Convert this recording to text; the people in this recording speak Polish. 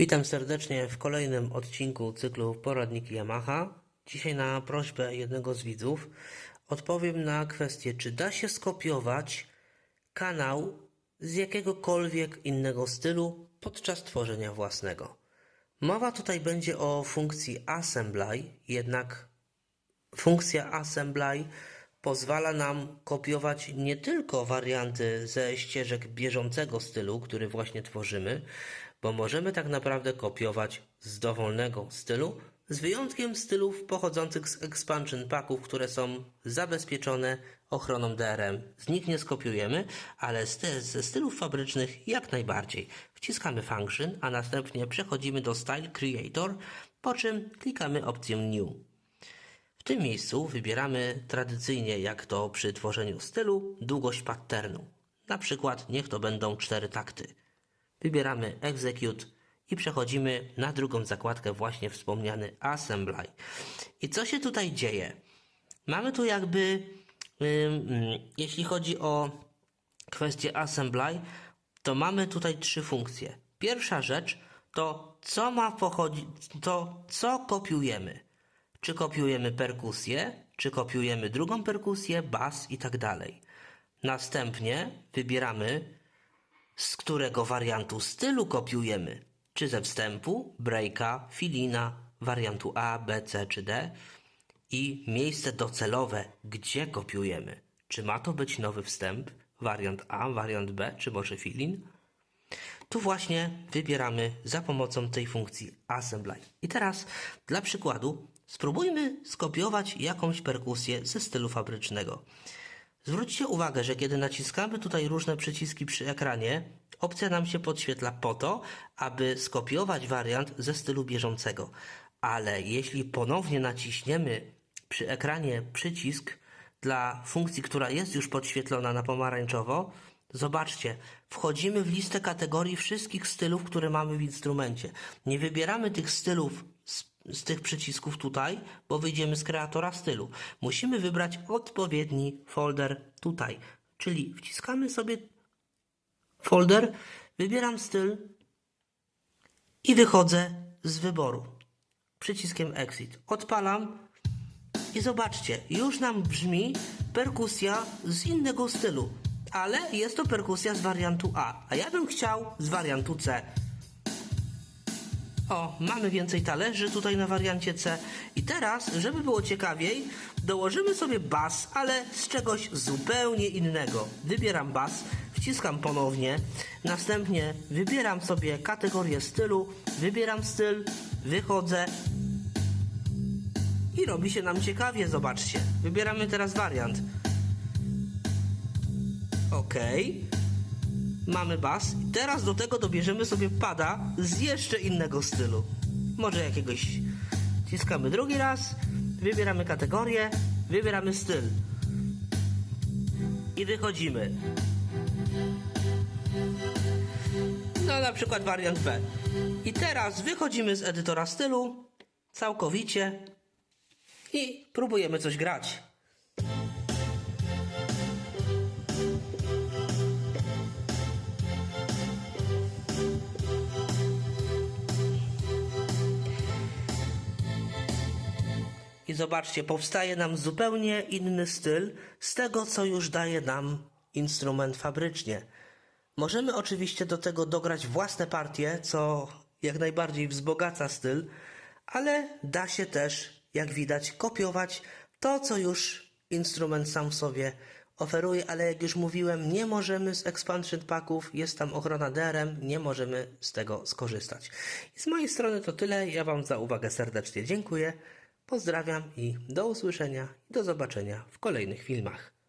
Witam serdecznie w kolejnym odcinku cyklu Poradniki Yamaha. Dzisiaj na prośbę jednego z widzów odpowiem na kwestię, czy da się skopiować kanał z jakiegokolwiek innego stylu podczas tworzenia własnego. Mowa tutaj będzie o funkcji Assembly, jednak Funkcja Assembly pozwala nam kopiować nie tylko warianty ze ścieżek bieżącego stylu, który właśnie tworzymy, bo możemy tak naprawdę kopiować z dowolnego stylu, z wyjątkiem stylów pochodzących z expansion packów, które są zabezpieczone ochroną DRM. Z nich nie skopiujemy, ale ze stylów fabrycznych jak najbardziej. Wciskamy Function, a następnie przechodzimy do Style Creator, po czym klikamy opcję New. W tym miejscu wybieramy tradycyjnie, jak to przy tworzeniu stylu, długość patternu. Na przykład niech to będą cztery takty. Wybieramy Execute i przechodzimy na drugą zakładkę, właśnie wspomniany Assembly. I co się tutaj dzieje? Mamy tu jakby, jeśli chodzi o kwestię Assembly, to mamy tutaj trzy funkcje. Pierwsza rzecz to co ma pochodzić, to co kopiujemy. Czy kopiujemy perkusję, czy kopiujemy drugą perkusję, bas i tak dalej. Następnie wybieramy, z którego wariantu stylu kopiujemy. Czy ze wstępu, breaka, filina, wariantu A, B, C czy D. I miejsce docelowe, gdzie kopiujemy. Czy ma to być nowy wstęp, wariant A, wariant B, czy może filin? Tu właśnie wybieramy za pomocą tej funkcji Assembly. I teraz dla przykładu spróbujmy skopiować jakąś perkusję ze stylu fabrycznego. Zwróćcie uwagę, że kiedy naciskamy tutaj różne przyciski przy ekranie, opcja nam się podświetla po to, aby skopiować wariant ze stylu bieżącego. Ale jeśli ponownie naciśniemy przy ekranie przycisk dla funkcji, która jest już podświetlona na pomarańczowo, Zobaczcie, wchodzimy w listę kategorii wszystkich stylów, które mamy w instrumencie. Nie wybieramy tych stylów z, tych przycisków tutaj, bo wyjdziemy z kreatora stylu. Musimy wybrać odpowiedni folder tutaj. Czyli wciskamy sobie folder, wybieram styl i wychodzę z wyboru przyciskiem Exit. Odpalam i zobaczcie, już nam brzmi perkusja z innego stylu ale jest to perkusja z wariantu A, a ja bym chciał z wariantu C. O, mamy więcej talerzy tutaj na wariancie C. I teraz, żeby było ciekawiej, dołożymy sobie bas, ale z czegoś zupełnie innego. Wybieram bas, wciskam ponownie, następnie wybieram sobie kategorię stylu, wybieram styl, wychodzę i robi się nam ciekawie, zobaczcie. Wybieramy teraz wariant. Ok. Mamy bas. Teraz do tego dobierzemy sobie pada z jeszcze innego stylu. Może jakiegoś. Ciskamy drugi raz. Wybieramy kategorię. Wybieramy styl. I wychodzimy. No na przykład wariant B. I teraz wychodzimy z edytora stylu całkowicie i próbujemy coś grać. Zobaczcie, powstaje nam zupełnie inny styl z tego, co już daje nam instrument fabrycznie. Możemy oczywiście do tego dograć własne partie, co jak najbardziej wzbogaca styl, ale da się też, jak widać, kopiować to, co już instrument sam w sobie oferuje, ale jak już mówiłem, nie możemy z expansion packów, jest tam ochrona DRM, nie możemy z tego skorzystać. I z mojej strony to tyle. Ja Wam za uwagę serdecznie dziękuję. Pozdrawiam i do usłyszenia i do zobaczenia w kolejnych filmach.